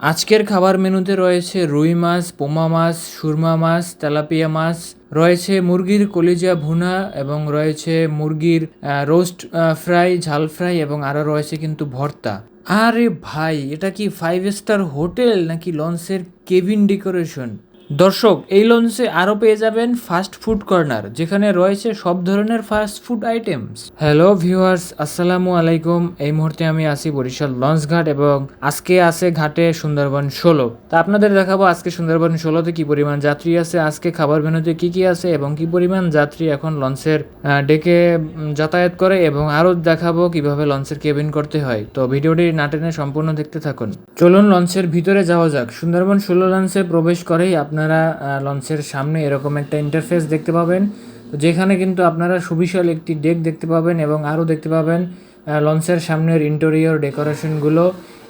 আজকের খাবার মেনুতে রয়েছে রুই মাছ, পোমা মাছ, সুরমা মাছ, তেলাপিয়া মাছ, রয়েছে মুরগির কলিজা ভুনা এবং রয়েছে মুরগির রোস্ট ফ্রাই ঝাল ফ্রাই এবং আরও রয়েছে কিন্তু ভর্তা। আরে ভাই, এটা কি ফাইভ স্টার হোটেল নাকি লঞ্চের কেবিন ডেকোরেশন দর্শক, এই লঞ্চে আরও পেয়ে যাবেন ফাস্ট ফুড কর্নার যেখানে রয়েছে সব ধরনের fast food items hello viewers আসসালামু আলাইকুম। এই মুহূর্তে আমি আছি বরিশাল লঞ্চ ঘাট এবং আজকে আছে ঘাটে সুন্দরবন ষোলো। তা আপনাদের দেখাবো আজকে সুন্দরবন ষোলোতে কি পরিমাণ যাত্রী আছে, আজকে খাবার মেনুতে কি কি আছে এবং কি পরিমাণ যাত্রী এখন লঞ্চের ডেকে যাতায়াত করে এবং আরও দেখাবো কীভাবে লঞ্চের কেবিন করতে হয়। তো ভিডিওটি না টেনে সম্পূর্ণ দেখতে থাকুন। চলুন লঞ্চের ভিতরে যাওয়া যাক। সুন্দরবন ষোলো লঞ্চে প্রবেশ করেই আপনারা আহ, লঞ্চের সামনে এরকম একটা ইন্টারফেস দেখতে পাবেন। যেখানে কিন্তু আপনারা সুবিশাল একটি ডেক দেখতে পাবেন এবং আরও দেখতে পাবেন লঞ্চের সামনের ইন্টেরিয়র ডেকোরেশনগুলো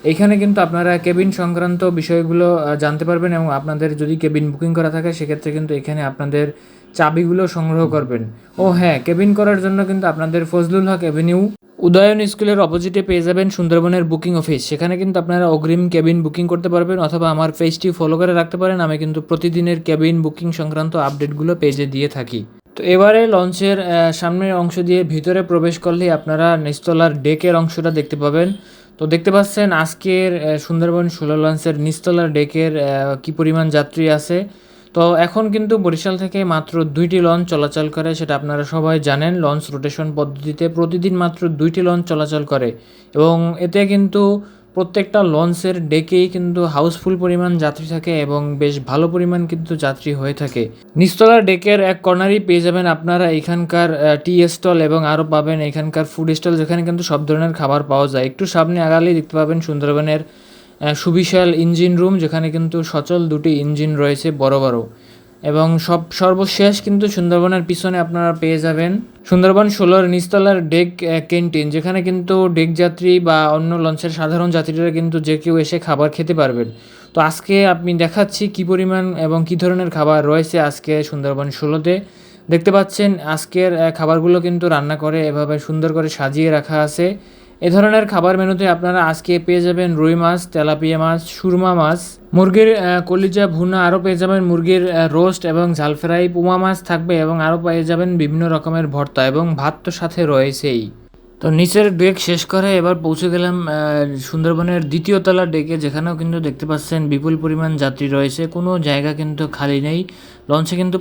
এখানে কিন্তু আপনারা কেবিন সংক্রান্ত বিষয়গুলো জানতে পারবেন এবং আপনাদের যদি কেবিন বুকিং করা থাকে সেক্ষেত্রে কিন্তু এখানে আপনাদের চাবিগুলো সংগ্রহ করবেন। ও হ্যাঁ কেবিন করার জন্য কিন্তু আপনাদের ফজলুল হক এভিনিউ উদয়ন স্কুলের অপোজিটে পেয়ে যাবেন সুন্দরবনের বুকিং অফিস সেখানে কিন্তু আপনারা অগ্রিম কেবিন বুকিং করতে পারবেন অথবা আমার পেজটি ফলো করে রাখতে পারেন। আমি কিন্তু প্রতিদিনের কেবিন বুকিং সংক্রান্ত আপডেটগুলো পেজে দিয়ে থাকি। তো এবারে লঞ্চের সামনের অংশ দিয়ে ভিতরে প্রবেশ করলেই আপনারা নিচতলার ডেকের অংশটা দেখতে পাবেন। তো দেখতে পাচ্ছেন আজকের সুন্দরবন ষোলো লঞ্চের নিচতলার ডেকের কি পরিমাণ যাত্রী আছে। তো এখন কিন্তু বরিশাল থেকে মাত্র দুইটি লঞ্চ চলাচল করে, সেটা আপনারা সবাই জানেন। লঞ্চ রোটেশন পদ্ধতিতে প্রতিদিন মাত্র দুইটি লঞ্চ চলাচল করে এবং এতে কিন্তু প্রত্যেকটা লঞ্চের ডেকেই কিন্তু হাউসফুল পরিমাণ যাত্রী থাকে এবং বেশ ভালো পরিমাণ কিন্তু যাত্রী হয়ে থাকে। নিচতলার ডেকের এক কর্নারই পেয়ে যাবেন আপনারা এখানকার টি স্টল এবং আরও পাবেন এখানকার ফুড স্টল যেখানে কিন্তু সব ধরনের খাবার পাওয়া যায়। একটু সামনে আগালেই দেখতে পাবেন সুন্দরবনের সুবিশাল ইঞ্জিন রুম, যেখানে কিন্তু সচল দুটি ইঞ্জিন রয়েছে, বড় বড়। এবং সব, সর্বশেষ কিন্তু সুন্দরবনের পিছনে আপনারা পেয়ে যাবেন সুন্দরবন ষোলোর নিচতলার ডেক ক্যান্টিন, যেখানে কিন্তু ডেক যাত্রী বা অন্য লঞ্চের সাধারণ যাত্রীরা কিন্তু যে কেউ এসে খাবার খেতে পারবেন। তো আজকে আমি দেখাচ্ছি কি পরিমাণ এবং কি ধরনের খাবার রয়েছে আজকে সুন্দরবন ষোলোতে। দেখতে পাচ্ছেন আজকের খাবারগুলো কিন্তু রান্না করে, এভাবে সুন্দর করে সাজিয়ে রাখা আছে। এ ধরনের খাবার মেনুতে আপনারা আজকে পেয়ে যাবেন রুই মাছ, তেলাপিয়া মাছ, সুরমা মাছ। মুরগির কলিজা ভুনা আরও পেয়ে যাবেন মুরগির রোস্ট এবং ঝাল ফ্রাই। পোমা মাছ থাকবে এবং আরও পেয়ে যাবেন বিভিন্ন রকমের ভর্তা এবং ভাত তো সাথে রয়েছেই। তো নিচের ডেক শেষ করে এবার পৌঁছে গেলাম সুন্দরবনের দ্বিতীয় তলার ডেকে যেখানেও কিন্তু দেখতে পাচ্ছেন বিপুল পরিমাণ যাত্রী রয়েছে। কোনো জায়গা কিন্তু খালি নেই। লঞ্চে কিন্তু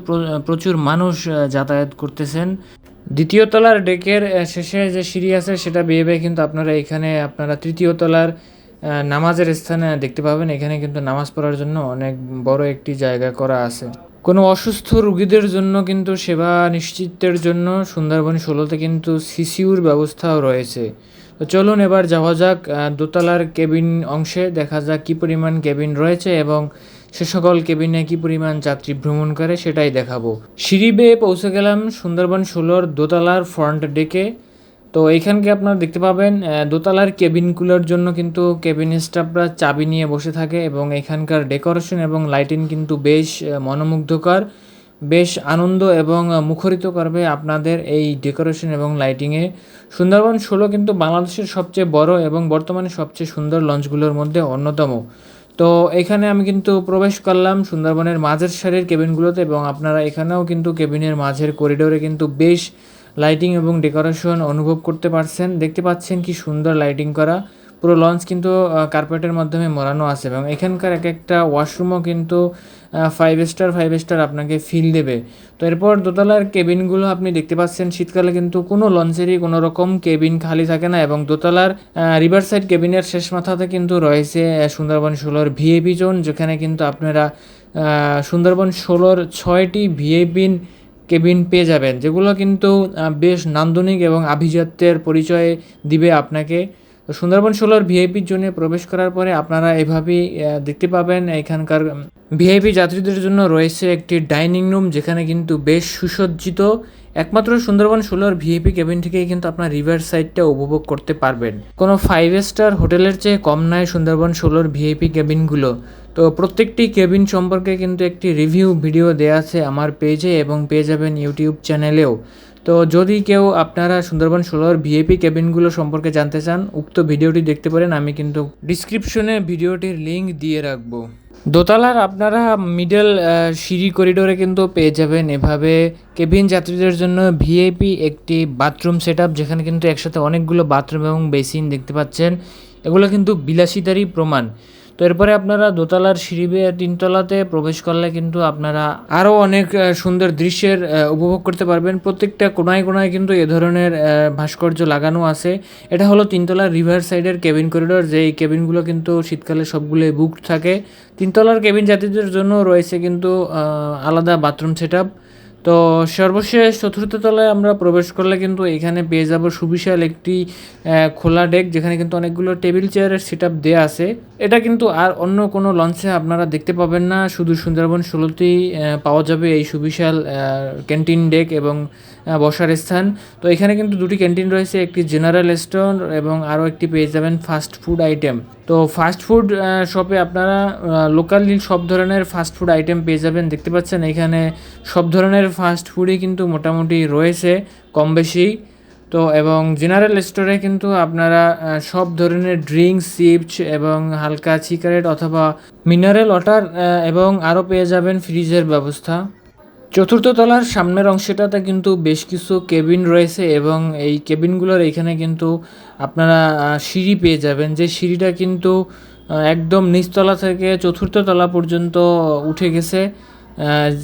প্রচুর মানুষ যাতায়াত করতেছেন। দ্বিতীয় তলার ডেকের শেষে যে সিঁড়ি আছে সেটা বেয়ে বেয়ে কিন্তু আপনারা এখানে, আপনারা তৃতীয় তলার নামাজের স্থানে দেখতে পাবেন। এখানে কিন্তু নামাজ পড়ার জন্য অনেক বড় একটি জায়গা করা আছে। কোনো অসুস্থ রুগীদের জন্য কিন্তু সেবা নিশ্চিতের জন্য সুন্দরবন ষোলোতে কিন্তু সিসিউর ব্যবস্থাও রয়েছে। তো চলুন এবার যাওয়া যাক দোতলার কেবিন অংশে। দেখা যাক কী পরিমাণ কেবিন রয়েছে এবং সে সকল কেবিনে কী পরিমাণ যাত্রী ভ্রমণ করে সেটাই দেখাবো। সিঁড়ি বেয়ে পৌঁছে গেলাম সুন্দরবন ষোলোর দোতলার ফ্রন্ট ডেকে। তো এইখানকে আপনারা দেখতে পাবেন দোতলার কেবিনগুলোর জন্য কিন্তু কেবিন স্টাফরা চাবি নিয়ে বসে থাকে এবং এখানকার ডেকোরেশন এবং লাইটিং কিন্তু বেশ মনোমুগ্ধকর। বেশ আনন্দ এবং মুখরিত করবে আপনাদের এই ডেকোরেশন এবং লাইটিংয়ে। সুন্দরবন ষোলো কিন্তু বাংলাদেশের সবচেয়ে বড় এবং বর্তমানে সবচেয়ে সুন্দর লঞ্চগুলোর মধ্যে অন্যতম। তো এখানে আমি কিন্তু প্রবেশ করলাম সুন্দরবনের মাঝের সারির কেবিনগুলোতে এবং আপনারা এখানেও কিন্তু কেবিনের মাঝের করিডোরে কিন্তু বেশ লাইটিং এবং ডেকোরেশন অনুভব করতে পারছেন। দেখতে পাচ্ছেন কি সুন্দর লাইটিং করা। পুরো লঞ্চ কিন্তু কার্পেটের মাধ্যমে মোড়ানো আছে এবং এখানকার এক একটা ওয়াশরুমও কিন্তু ফাইভ স্টার ফাইভ স্টার আপনাকে ফিল দেবে। তো এরপর দোতলার কেবিনগুলো আপনি দেখতে পাচ্ছেন, শীতকালে কিন্তু কোনো লঞ্চেরই কোনো রকম কেবিন খালি থাকে না এবং দোতলার রিভার সাইড কেবিনের শেষ মাথাতে কিন্তু রয়েছে সুন্দরবন ষোলোর ভিএপি জোন যেখানে কিন্তু আপনারা সুন্দরবন ষোলোর ছয়টি ভিএপিন কেবিন পেয়ে যাবেন, যেগুলো কিন্তু বেশ নান্দনিক এবং আভিজাত্যের পরিচয় দিবে আপনাকে। তো সুন্দরবন ষোলোর ভিআইপির জন্য প্রবেশ করার পরে আপনারা এভাবেই দেখতে পাবেন এখানকার ভিআইপি যাত্রীদের জন্য রয়েছে একটি ডাইনিং রুম যেখানে কিন্তু বেশ সুসজ্জিত। একমাত্র সুন্দরবন ষোলোর ভিআইপি কেবিন থেকেই কিন্তু আপনার রিভার সাইডটা উপভোগ করতে পারবেন। কোনো ফাইভ স্টার হোটেলের চেয়ে কম নয় সুন্দরবন ষোলোর ভিআইপি কেবিনগুলো। তো প্রত্যেকটি কেবিন সম্পর্কে কিন্তু একটি রিভিউ ভিডিও দেওয়া আছে আমার পেজে এবং পেয়ে যাবেন ইউটিউব চ্যানেলেও তো যদি কেউ আপনারা সুন্দরবন ষোলোর ভিএপি কেবিনগুলো সম্পর্কে জানতে চান, উক্ত ভিডিওটি দেখতে পারেন, আমি কিন্তু ডিসক্রিপশনে ভিডিওটির লিঙ্ক দিয়ে রাখব। দোতলার আপনারা মিডল সিঁড়ি করিডোরে কিন্তু পেয়ে যাবেন। এভাবে কেবিন যাত্রীদের জন্য ভিআইপি একটি বাথরুম সেট যেখানে কিন্তু একসাথে অনেকগুলো বাথরুম এবং বেসিন দেখতে পাচ্ছেন। এগুলো কিন্তু বিলাসিতারই প্রমাণ। তো এরপরে আপনারা দোতলার সিঁড়ি বেয়ে তিনতলাতে প্রবেশ করলে কিন্তু আপনারা আরও অনেক সুন্দর দৃশ্যের উপভোগ করতে পারবেন। প্রত্যেকটা কোনায় কোনায় কিন্তু এ ধরনের ভাস্কর্য লাগানো আছে। এটা হলো তিনতলার রিভার সাইডের কেবিন করিডোর যেই কেবিনগুলো কিন্তু শীতকালে সবগুলোই বুকড থাকে। তিনতলার কেবিন জাতিদের জন্য রয়েছে কিন্তু আলাদা বাথরুম সেট তো সর্বশেষ চতুর্থ তলায় আমরা প্রবেশ করলে কিন্তু এখানে পেয়ে যাব সুবিশাল একটি খোলা ডেক যেখানে কিন্তু অনেকগুলো টেবিল চেয়ারের সেট আপ দেওয়া আছে। এটা কিন্তু আর অন্য কোনো লঞ্চে আপনারা দেখতে পাবেন না। শুধু সুন্দরবন ষোলোতেই পাওয়া যাবে এই সুবিশাল ক্যান্টিন ডেক এবং বসার স্থান। তো এখানে কিন্তু দুটি ক্যান্টিন রয়েছে, একটি জেনারেল স্টোর এবং আরও একটি পেয়ে যাবেন ফাস্ট ফুড আইটেম তো ফাস্ট ফুড শপে আপনারা লোকালি সব ধরনের ফাস্ট ফুড আইটেম পেয়ে যাবেন। দেখতে পাচ্ছেন এখানে সব ধরনের ফাস্ট ফুডই কিন্তু মোটামুটি রয়েছে, কম বেশি। তো এবং জেনারেল স্টোরে কিন্তু আপনারা সব ধরনের ড্রিঙ্কস চিপস এবং হালকা সিগারেট অথবা মিনারেল ওয়াটার এবং আরও পেয়ে যাবেন ফ্রিজের ব্যবস্থা। চতুর্থ তলার সামনের অংশটাতে কিন্তু বেশ কিছু কেবিন রয়েছে এবং এই কেবিনগুলোর এখানে কিন্তু আপনারা সিঁড়ি পেয়ে যাবেন। যে সিঁড়িটা কিন্তু একদম নিচতলা থেকে চতুর্থ তলা পর্যন্ত উঠে গেছে।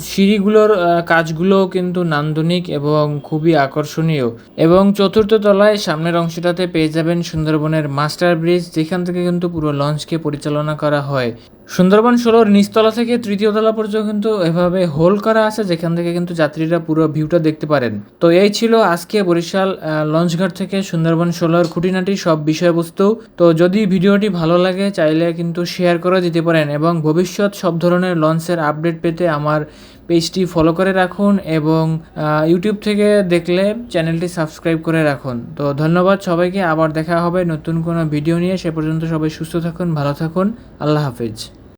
সিঁড়িগুলোর আহ, কাজগুলোও কিন্তু নান্দনিক এবং খুবই আকর্ষণীয়। এবং চতুর্থ তলায় সামনের অংশটাতে পেয়ে যাবেন সুন্দরবনের মাস্টার ব্রিজ যেখান থেকে কিন্তু পুরো লঞ্চকে পরিচালনা করা হয়। সুন্দরবন ষোলোর নিচতলা থেকে তৃতীয় তলা পর্যন্ত কিন্তু এভাবে হোল করা আছে, যেখান থেকে কিন্তু যাত্রীরা পুরো ভিউটা দেখতে পারেন। তো এই ছিল আজকে বরিশাল লঞ্চঘাট থেকে সুন্দরবন ষোলোর খুঁটিনাটি সব বিষয়বস্তু। তো যদি ভিডিওটি ভালো লাগে, চাইলে কিন্তু শেয়ার করে দিতে পারেন এবং ভবিষ্যৎ সব ধরনের লঞ্চের আপডেট পেতে আমার পেজটি ফলো করে রাখুন এবং ইউটিউব থেকে দেখলে চ্যানেলটি সাবস্ক্রাইব করে রাখুন। তো ধন্যবাদ সবাইকে, আবার দেখা হবে নতুন কোনো ভিডিও নিয়ে। সে পর্যন্ত সবাই সুস্থ থাকুন, ভালো থাকুন। আল্লাহ হাফিজ।